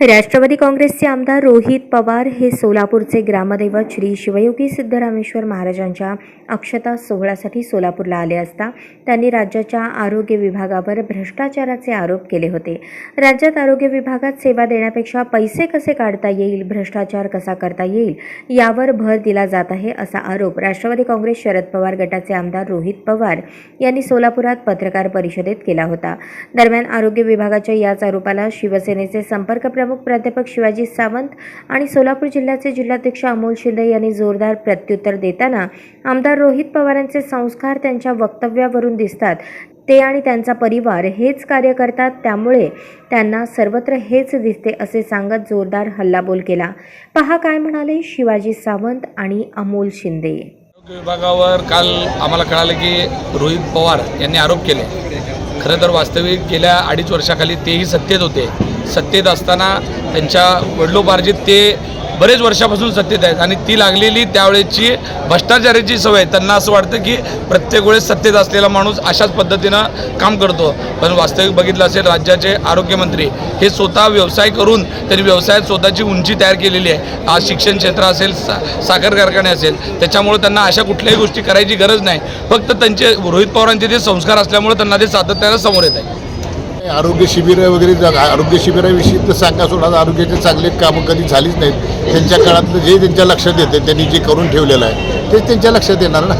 राष्ट्रवादी काँग्रेसचे आमदार रोहित पवार हे सोलापूरचे ग्रामदैवत श्री शिवयोगी सिद्धरामेश्वर महाराजांच्या अक्षता सोहळ्यासाठी सोलापूरला आले असता त्यांनी राज्याच्या आरोग्य विभागावर भ्रष्टाचाराचे आरोप केले होते. राज्यात आरोग्य विभागात सेवा देण्यापेक्षा पैसे कसे काढता येईल भ्रष्टाचार कसा करता येईल यावर भर दिला जात आहे असा आरोप राष्ट्रवादी काँग्रेस शरद पवार गटाचे आमदार रोहित पवार यांनी सोलापुरात पत्रकार परिषदेत केला होता. दरम्यान आरोग्य विभागाच्या याच आरोपाला शिवसेनेचे संपर्क प्रमुख प्राध्यापक शिवाजी सावंत आणि सोलापूर जिल्ह्याचे जिल्हाध्यक्ष अमोल शिंदे यांनी जोरदार प्रत्युत्तर देताना आमदार रोहित पवारांचे संस्कार त्यांच्या वक्तव्यावरून दिसतात. ते आणि त्यांचा परिवार हेच कार्य करतात त्यामुळे त्यांना सर्वत्र हेच दिसते असे सांगत जोरदार हल्लाबोल केला. पहा काय म्हणाले शिवाजी सावंत आणि अमोल शिंदे. विभागावर काल आम्हाला कळालं की रोहित पवार यांनी आरोप केले. खरं तर वास्तविक गेल्या अडीच वर्षाखाली तेही सत्तेत होते. सत्तेत असताना त्यांच्या वडिलोपार्जित ते बरेच वर्षापासून सत्तेत आहेत. आणि ती लागलेली त्यावेळेची भ्रष्टाचाराची सवय. त्यांना असं वाटतं की प्रत्येक वेळेस सत्तेत असलेला माणूस अशाच पद्धतीनं काम करतो. पण वास्तविक बघितलं असेल राज्याचे आरोग्यमंत्री हे स्वतः व्यवसाय करून त्यांनी व्यवसायात स्वतःची उंची तयार केलेली आहे. आज शिक्षण क्षेत्र असेल सा साखर कारखाने असेल त्याच्यामुळे त्यांना अशा कुठल्याही गोष्टी करायची गरज नाही. फक्त त्यांचे रोहित पवारांचे ते संस्कार असल्यामुळे त्यांना ते सातत्यानं समोर येत आहे. आरोग्य शिबिरं वगैरे जा- आरोग्य शिबिराविषयी तर सांगा सोडा आरोग्याचे चांगले कामं कधी झालीच नाहीत. त्यांच्या काळातलं जे त्यांच्या लक्षात येतं त्यांनी जे करून ठेवलेलं आहे ते त्यांच्या लक्षात येणार ना.